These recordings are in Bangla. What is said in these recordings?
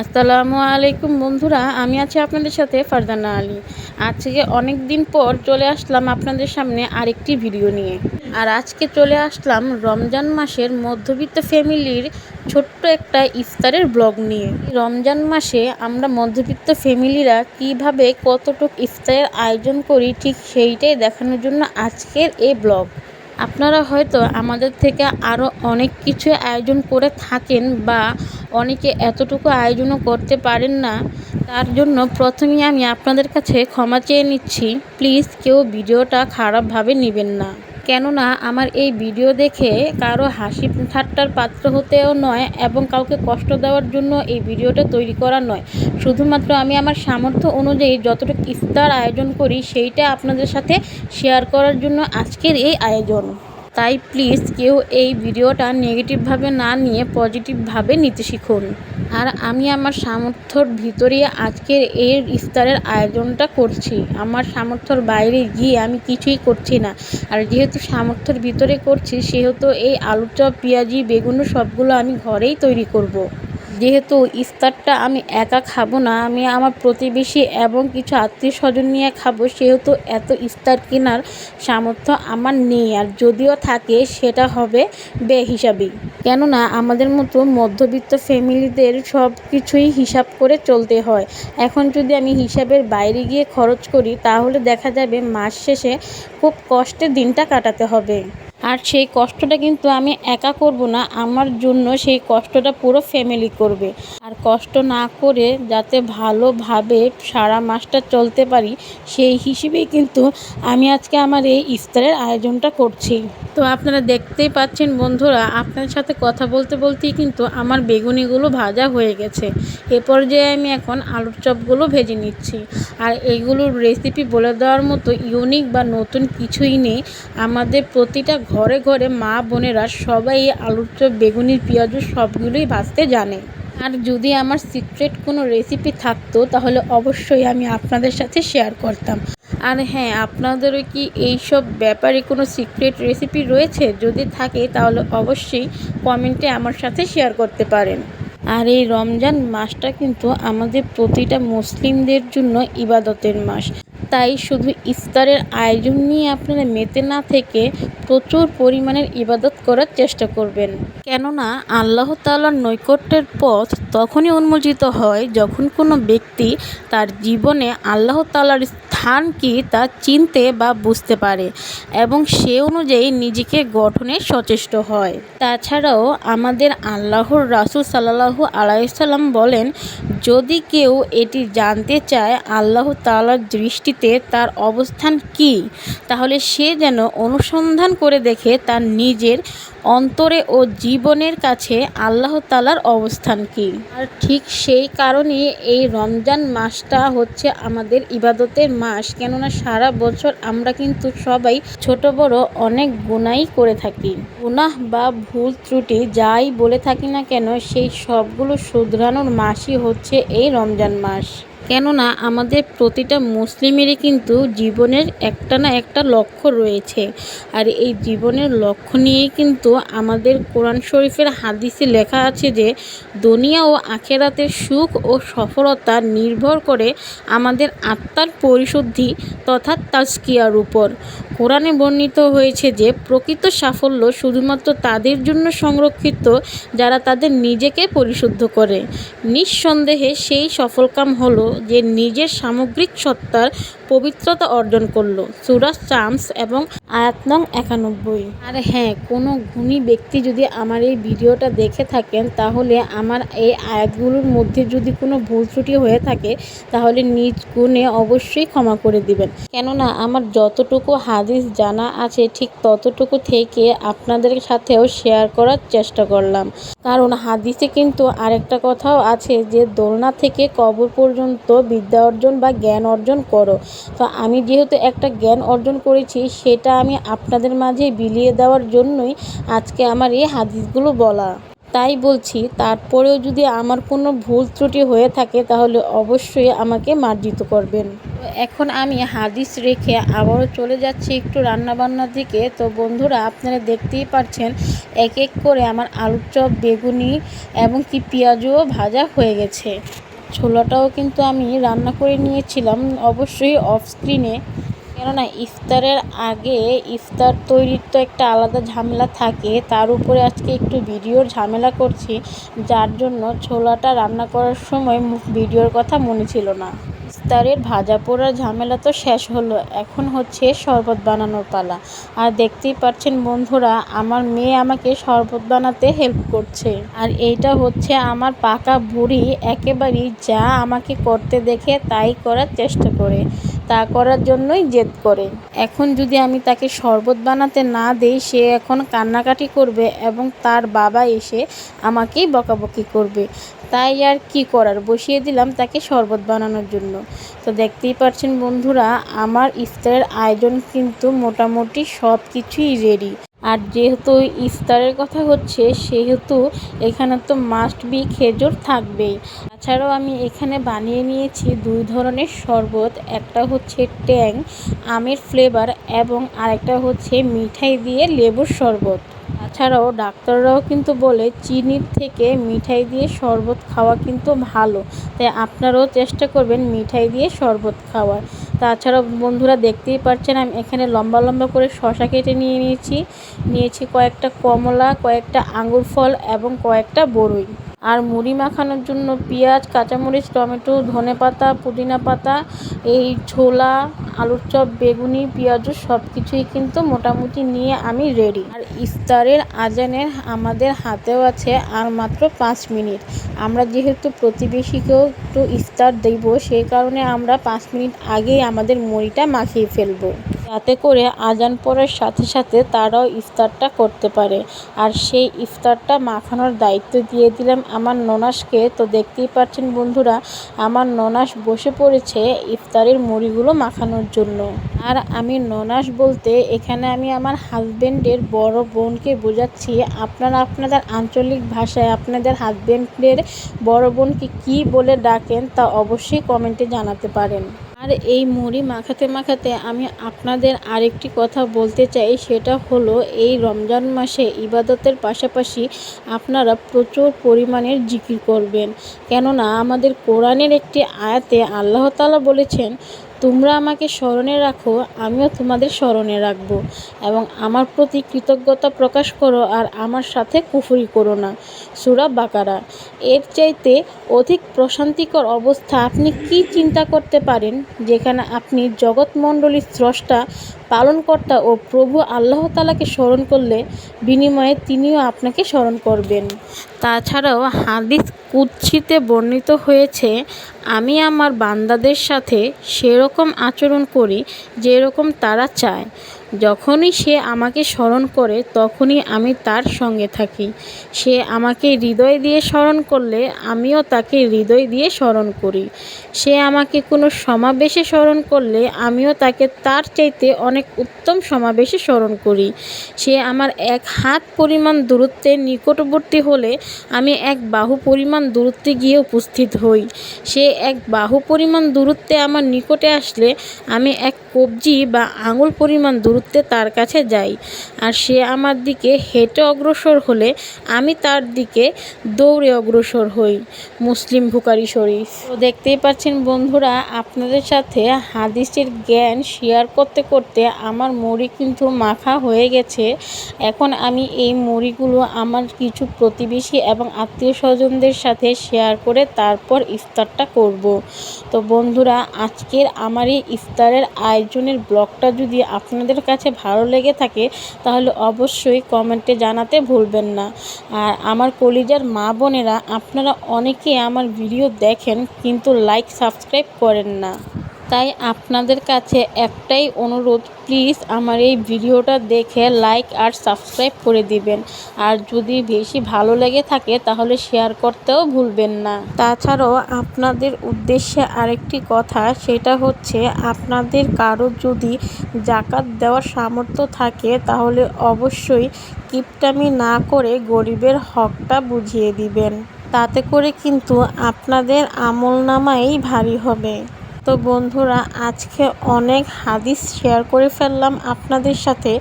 আসসালামু আলাইকুম বন্ধুরা, আমি আছি আপনাদের সাথে ফারজানা আলী। আজকে অনেক দিন পর চলে আসলাম আপনাদের সামনে আরেকটি ভিডিও নিয়ে। আর আজকে চলে আসলাম রমজান মাসের মধ্যবিত্ত ফ্যামিলির ছোট্ট একটা ইফতারের ব্লগ নিয়ে। রমজান মাসে আমরা মধ্যবিত্ত ফ্যামিলিরা কীভাবে কতটুকু ইফতারের আয়োজন করি ঠিক সেইটাই দেখানোর জন্য আজকের এই ব্লগ। আপনারা হয়তো আমাদের থেকে আরও অনেক কিছু আয়োজন করে থাকেন বা অনেকে এতটুকু আয়োজনও করতে পারেন না, তার জন্য প্রথমেই আমি আপনাদের কাছে ক্ষমা চেয়ে নিচ্ছি। প্লিজ কেউ ভিডিওটা খারাপভাবে নেবেন না। কেননা আমার এই ভিডিও দেখে কারও হাসি ঠাট্টার পাত্র হতেও নয় এবং কাউকে কষ্ট দেওয়ার জন্য এই ভিডিওটা তৈরি করা নয়। শুধুমাত্র আমি আমার সামর্থ্য অনুযায়ী যতটুকু ইফতার আয়োজন করি, সেইটা আপনাদের সাথে শেয়ার করার জন্য আজকের এই আয়োজন। তাই প্লিজ কেউ এই ভিডিওটা নেগেটিভভাবে না নিয়ে পজিটিভভাবে নিতে শিখুন। আর আমি আমার সামর্থ্যর ভিতরে আজকের এই ইফতারের আয়োজনটা করছি আমার সামর্থ্যর বাইরে গিয়ে আমি কিছুই করছি না আর যেহেতু সামর্থ্যর ভিতরে করছি, সেহেতু এই আলুর চপ পেঁয়াজি বেগুনও সবগুলো আমি ঘরেই তৈরি করব। যেহেতু ইফতারটা আমি একা খাব না, আমি আমার প্রতিবেশী এবং কিছু আত্মীয় স্বজন নিয়ে খাব, সেহেতু এত ইফতার কেনার সামর্থ্য আমার নেই। আর যদিও থাকে, সেটা হবে বে হিসাবেই কেননা, আমাদের মতো মধ্যবিত্ত ফ্যামিলিদের সব কিছুই হিসাব করে চলতে হয়। এখন যদি আমি হিসাবের বাইরে গিয়ে খরচ করি, তাহলে দেখা যাবে মাস শেষে খুব কষ্টে দিনটা কাটাতে হবে। আর সেই কষ্টটা কিন্তু আমি একা করব না, আমার জন্য সেই কষ্টটা পুরো ফ্যামিলি করবে। আর কষ্ট না করে যাতে ভালোভাবে সারা মাসটা চলতে পারি, সেই হিসেবেই কিন্তু আমি আজকে আমার এই ইফতারের আয়োজনটা করছি। তো আপনারা দেখতেই পাচ্ছেন বন্ধুরা, আপনার সাথে কথা বলতে বলতেই কিন্তু আমার বেগুনিগুলো ভাজা হয়ে গেছে। এ পর্যায়ে আমি এখন আলুর চপগুলো ভেজে নিচ্ছি। আর এইগুলোর রেসিপি বলে দেওয়ার মতো ইউনিক বা নতুন কিছুই নেই। আমাদের প্রতিটা ঘরে ঘরে মা বোনেরা সবাই আলুর চপ বেগুনির পেঁয়াজ সবগুলোই ভাজতে জানে। আর যদি আমার সিক্রেট কোনো রেসিপি থাকতো, তাহলে অবশ্যই আমি আপনাদের সাথে শেয়ার করতাম। আর হ্যাঁ আপনাদেরও কি এই সব ব্যাপারে কোনো সিক্রেট রেসিপি রয়েছে? যদি থাকে, তাহলে অবশ্যই কমেন্টে আমার সাথে শেয়ার করতে পারেন। আর এই রমজান মাসটা কিন্তু আমাদের প্রতিটা মুসলিমদের জন্য ইবাদতের মাস। তাই শুধু ইফতারের আয়োজন নিয়ে আপনারা মেতে না থেকে প্রচুর পরিমাণের ইবাদত করার চেষ্টা করবেন। কেননা আল্লাহ তাল্লার নৈকট্যের পথ তখনই উন্মোচিত হয় যখন কোনো ব্যক্তি তার জীবনে আল্লাহ তাআলার স্থান কি তা চিনতে বা বুঝতে পারে এবং সে অনুযায়ী নিজেকে গঠনে সচেষ্ট হয়। তাছাড়াও আমাদের আল্লাহর রাসুল সাল্লাহু আলাইসাল্লাম বলেন, যদি কেউ এটি জানতে চায় আল্লাহ তালার দৃষ্টিতে তার অবস্থান কি, তাহলে সে যেন অনুসন্ধান করে দেখে তার নিজের অন্তরে ও জীবনের কাছে আল্লাহ তালার অবস্থান কি? আর ঠিক সেই কারণে এই রমজান মাসটা হচ্ছে আমাদের ইবাদতের মাস। কেননা সারা বছর আমরা কিন্তু সবাই ছোট, বড় অনেক গুণাই করে থাকি। গুনাহ বা ভুল ত্রুটি যাই বলে থাকি না কেন, সেই সবগুলো শুধরানোর মাসই হচ্ছে এই রমজান মাস। কেননা আমাদের প্রতিটা মুসলিমেরই কিন্তু জীবনের একটা না একটা লক্ষ্য রয়েছে। আর এই জীবনের লক্ষ্য নিয়েই কিন্তু আমাদের কোরআন শরীফের হাদিসে লেখা আছে যে, দুনিয়া ও আখেরাতের সুখ ও সফলতা নির্ভর করে আমাদের আত্মার পরিশুদ্ধি তথা তাজকিয়ার উপর। কোরআনে বর্ণিত হয়েছে যে, প্রকৃত সাফল্য শুধুমাত্র তাদের জন্য সংরক্ষিত, যারা তাদের নিজেকে পরিশুদ্ধ করে। নিঃসন্দেহে সেই সফলকাম হলো যে নিজের সামগ্রিক সত্তার পবিত্রতা অর্জন করল। সুরাজ চামস এবং আয়াত নং একানব্বই। আর হ্যাঁ কোনো গুণী ব্যক্তি যদি আমার এই ভিডিওটা দেখে থাকেন, তাহলে আমার এই আয়াতগুলোর মধ্যে যদি কোনো ভুল ত্রুটি হয়ে থাকে, তাহলে নিজ গুণে অবশ্যই ক্ষমা করে দিবেন। কেননা আমার যতটুকু হাদিস জানা আছে, ঠিক ততটুকু থেকে আপনাদের সাথেও শেয়ার করার চেষ্টা করলাম। কারণ হাদিসে কিন্তু আরেকটা কথাও আছে যে, দোলনা থেকে কবর পর্যন্ত বিদ্যা অর্জন বা জ্ঞান অর্জন করো। তো আমি যেহেতু একটা জ্ঞান অর্জন করেছি, সেটা আমি আপনাদের মাঝে বিলিয়ে দেওয়ার জন্যই আজকে আমার এই হাদিসগুলো বলা। তাই বলছি, তারপরেও যদি আমার কোনো ভুল ত্রুটি হয়ে থাকে, তাহলে অবশ্যই আমাকে মার্জিত করবেন। এখন আমি হাদিস রেখে আবারও চলে যাচ্ছি একটু রান্নাবান্নার দিকে। তো বন্ধুরা, আপনারা দেখতেই পাচ্ছেন এক এক করে আমার আলুর চপ, বেগুনি এবং কি পেঁয়াজও ভাজা হয়ে গেছে। ছোলাটাও কিন্তু আমি রান্না করে নিয়েছিলাম অবশ্যই অফ স্ক্রিনে কেননা, ইফতারের আগে ইফতার তৈরির তো একটা আলাদা ঝামেলা থাকে। তার উপরে আজকে একটু ভিডিওর ঝামেলা করছি, যার জন্য ছোলাটা রান্না করার সময় ভিডিওর কথা মনে ছিল না। ইফতারের ভাজা পোড়ার ঝামেলা তো শেষ হলো, এখন হচ্ছে শরবত বানানোর পালা। আর দেখতেই পাচ্ছেন বন্ধুরা, আমার মেয়ে আমাকে শরবত বানাতে হেল্প করছে। আর এইটা হচ্ছে আমার পাকা বুড়ি, একেবারেই যা আমাকে করতে দেখে তাই করার চেষ্টা করে। তা করার জন্যই জেদ করে। এখন যদি আমি তাকে শরবত বানাতে না দেই, সে এখন কান্নাকাটি করবে এবং তার বাবা এসে আমাকেই বকাবকি করবে। তাই আর কি করার? বসিয়ে দিলাম তাকে শরবত বানানোর জন্য। তো দেখতেই পাচ্ছেন বন্ধুরা, আমার ইফতারের আয়োজন কিন্তু মোটামুটি সব কিছুই রেডি আর যেহেতু ইফতারের কথা হচ্ছে, সেহেতু এখানে তো মাস্ট বি খেজুর থাকবেই। তাছাড়াও আমি এখানে বানিয়ে নিয়েছি দুই ধরনের শরবত, একটা হচ্ছে ট্যাং, আমের ফ্লেভার এবং আরেকটা হচ্ছে মিঠাই দিয়ে লেবুর শরবত। তাছাড়াও ডাক্তাররাও কিন্তু বলে, চিনির থেকে মিঠাই দিয়ে শরবত খাওয়া কিন্তু ভালো। তাই আপনারাও চেষ্টা করবেন মিঠাই দিয়ে শরবত খাওয়ার। তাছাড়াও বন্ধুরা দেখতেই পাচ্ছেন, আমি এখানে লম্বা লম্বা করে শশা কেটে নিয়ে নিয়েছি। নিয়েছি কয়েকটা কমলা, কয়েকটা আঙুর ফল এবং কয়েকটা বড়ই আর মুড়ি মাখানোর জন্য পেঁয়াজ, কাঁচামরিচ, টমেটো, ধনে পাতা, পুদিনা পাতা, এই ছোলা, আলুর চপ, বেগুনি, পেঁয়াজু সব কিছুই কিন্তু মোটামুটি নিয়ে আমি রেডি আর ইফতারের আজানের আমাদের হাতেও আছে আর মাত্র পাঁচ মিনিট। আমরা যেহেতু প্রতিবেশীকেও একটু ইফতার দেব, সেই কারণে আমরা পাঁচ মিনিট আগেই আমাদের মুড়িটা মাখিয়ে ফেলব। যাতে করে আজান পড়ার সাথে সাথে তারাও ইফতারটা করতে পারে। আর সেই ইফতারটা মাখানোর দায়িত্ব দিয়ে দিলাম আমার ননাসকে। তো দেখতেই পাচ্ছেন বন্ধুরা, আমার ননাস বসে পড়েছে ইফতারের মুড়িগুলো মাখানোর জন্য। আর আমি ননাস বলতে এখানে আমি আমার হাজব্যান্ডের বড় বোনকে বোঝাচ্ছি, আপনারা আপনাদের আঞ্চলিক ভাষায় আপনাদের হাজব্যান্ডের বড় বোনকে কী বলে ডাকেন তা অবশ্যই কমেন্টে জানাতে পারেন। আর এই মুড়ি মাখাতে মাখাতে আমি আপনাদের আরেকটি কথা বলতে চাই, সেটা হলো এই রমজান মাসে ইবাদতের পাশাপাশি আপনারা প্রচুর পরিমাণের জিকির করবেন। কেননা আমাদের কোরআনের একটি আয়াতে আল্লাহ তালা বলেছেন তোমরা আমাকে স্মরণে রাখো, আমিও তোমাদের স্মরণে রাখব। এবং আমার প্রতি কৃতজ্ঞতা প্রকাশ করো আর আমার সাথে কুফুরি করো না। সুরা বাকারা। এর চাইতে অধিক প্রশান্তিকর অবস্থা আপনি কি চিন্তা করতে পারেন? যেখানে আপনি জগৎমণ্ডলীর স্রষ্টা, পালনকর্তা ও প্রভু আল্লাহ তালাকে স্মরণ করলে বিনিময়ে তিনিও আপনাকে স্মরণ করবেন। তাছাড়াও হাদিস কুৎসিতে বর্ণিত হয়েছে আমি আমার বান্দাদের সাথে সেরকম আচরণ করি যেরকম তারা চায়। যখনই সে আমাকে স্মরণ করে, তখনই আমি তার সঙ্গে থাকি। সে আমাকে হৃদয় দিয়ে স্মরণ করলে, আমিও তাকে হৃদয় দিয়ে স্মরণ করি। সে আমাকে কোনো সমাবেশে স্মরণ করলে, আমিও তাকে তার চাইতে অনেক উত্তম সমাবেশে স্মরণ করি। সে আমার এক হাত পরিমাণ দূরত্বের নিকটবর্তী হলে, আমি এক বাহু পরিমাণ দূরত্বে গিয়ে উপস্থিত হই। সে এক বাহু পরিমাণ দূরত্বে আমার নিকটে আসলে, আমি এক কবজি বা আঙুল পরিমাণ দূরত্বে তার কাছে যাই আর সে আমার দিকে হেঁটে অগ্রসর হলে আমি তার দিকে দৌড়ে অগ্রসর হই। মুসলিম বুকারি শরীফ। তো দেখতেই পাচ্ছেন বন্ধুরা, আপনাদের সাথে হাদিসের জ্ঞান শেয়ার করতে করতে আমার মুড়ি কিন্তু মাখা হয়ে গেছে। এখন আমি এই মুড়িগুলো আমার কিছু প্রতিবেশী এবং আত্মীয় স্বজনদের সাথে শেয়ার করে তারপর ইফতারটা করব। তো বন্ধুরা, আজকের আমার এই ইফতারের আয়োজনের ব্লগটা যদি আপনাদের কাছে ভালো লেগে থাকে, তাহলে অবশ্যই কমেন্টে জানাতে ভুলবেন না। আর আমার কলিজার মা বোনেরা, আপনারা অনেকেই আমার ভিডিও দেখেন, কিন্তু লাইক সাবস্ক্রাইব করেন না। তাই আপনাদের কাছে একটাই অনুরোধ প্লিজ আমার এই ভিডিওটা দেখে লাইক আর সাবস্ক্রাইব করে দিবেন। আর যদি বেশি ভালো লেগে থাকে তাহলে শেয়ার করতেও ভুলবেন না। তাছাড়াও আপনাদের উদ্দেশ্যে আরেকটি কথা, সেটা হচ্ছে আপনাদের কারও যদি জাকাত দেওয়ার সামর্থ্য থাকে তাহলে অবশ্যই কিপটামি না করে গরিবের হকটা বুঝিয়ে দিবেন। তাতে করে কিন্তু আপনাদের আমল নামাই ভারী হবে। তো বন্ধুরা, আজকে অনেক হাদিস শেয়ার করে ফেললাম আপনাদের সাথে।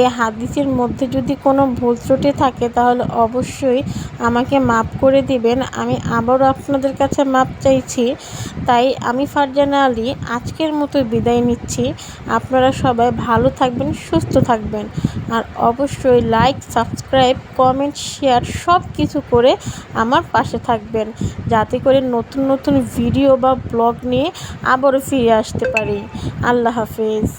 এই হাদিসের মধ্যে যদি কোনো ভুল ত্রুটি থাকে, তাহলে অবশ্যই আমাকে মাফ করে দিবেন। আমি আবারও আপনাদের কাছে মাপ চাইছি। তাই আমি ফারজানা আলী, আজকের মতো বিদায় নিচ্ছি। আপনারা সবাই ভালো থাকবেন, সুস্থ থাকবেন। আর অবশ্যই লাইক সাবস্ক্রাইব কমেন্ট শেয়ার সব কিছু করে আমার পাশে থাকবেন। যাতে করে নতুন নতুন ভিডিও বা ব্লগ নিয়ে আবারও ফিরে আসতে পারি। আল্লাহ হাফেজ।